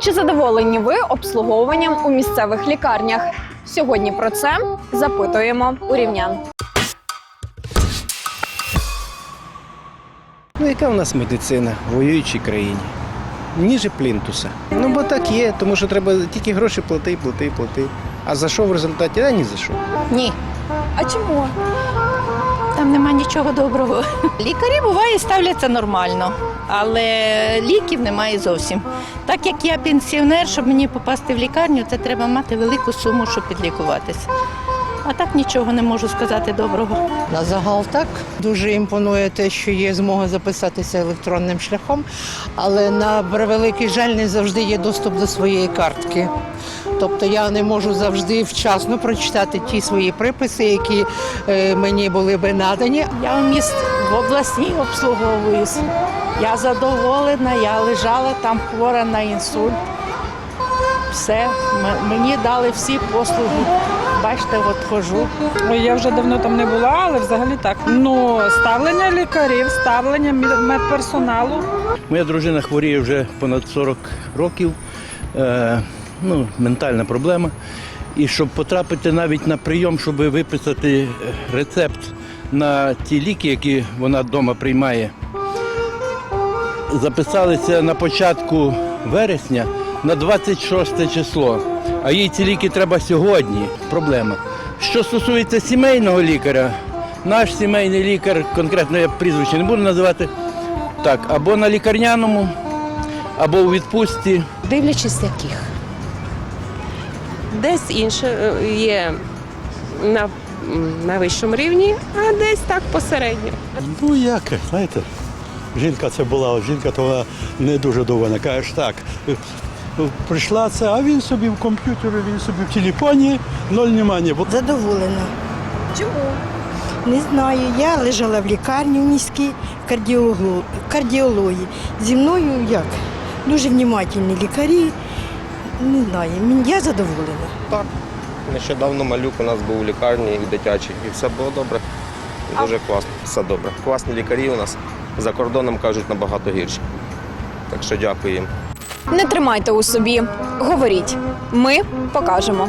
Чи задоволені ви обслуговуванням у місцевих лікарнях? Сьогодні про це запитуємо у рівнян. Ну, яка в нас медицина в воюючій країні? Ніже плінтуса. Ну, бо так є, тому що треба тільки гроші плати, плати, плати. А за що в результаті? А ні за що. Ні, А чому? Там нема нічого доброго. Лікарі буває ставляться нормально, але ліків немає зовсім. Так як я пенсіонер, щоб мені попасти в лікарню, це треба мати велику суму, щоб підлікуватися. А так нічого не можу сказати доброго. На загал так дуже імпонує те, що є змога записатися електронним шляхом, але на превеликий жаль не завжди є доступ до своєї картки. Тобто я не можу завжди вчасно прочитати ті свої приписи, які е, мені були би надані. Я в міст в обласній обслуговуюся. Я задоволена, я лежала там хвора на інсульт. Все, мені дали всі послуги. Бачите, от хожу. Я вже давно там не була, але взагалі так. Ну, ставлення лікарів, ставлення медперсоналу. Моя дружина хворіє вже понад 40 років. Ну, ментальна проблема. І щоб потрапити навіть на прийом, щоб виписати е, рецепт на ті ліки, які вона вдома приймає, записалися на початку вересня на 26 число. А їй ці ліки треба сьогодні. Проблема. Що стосується сімейного лікаря, наш сімейний лікар, конкретно я прізвище не буду називати, так, або на лікарняному, або у відпустці. Дивлячись яких. Десь інше е, є на, на вищому рівні, а десь так посередньо. Ну як, знаєте, жінка це була, жінка то вона не дуже довольна. Кажеш так. е, Прийшла це, а він собі в комп'ютері, він собі в телефоні, ноль внимання. Бо Задоволена. Чому? Не знаю. Я лежала в лікарні в міській кардіології. Зі мною як? Дуже внімательні лікарі. Не знаю, я задоволена. Так. Нещодавно малюк у нас був у лікарні і дитячий. і все було добре. Дуже класно, все добре. Класні лікарі у нас за кордоном кажуть набагато гірше. Так що дякую їм. Не тримайте у собі, говоріть. Ми покажемо.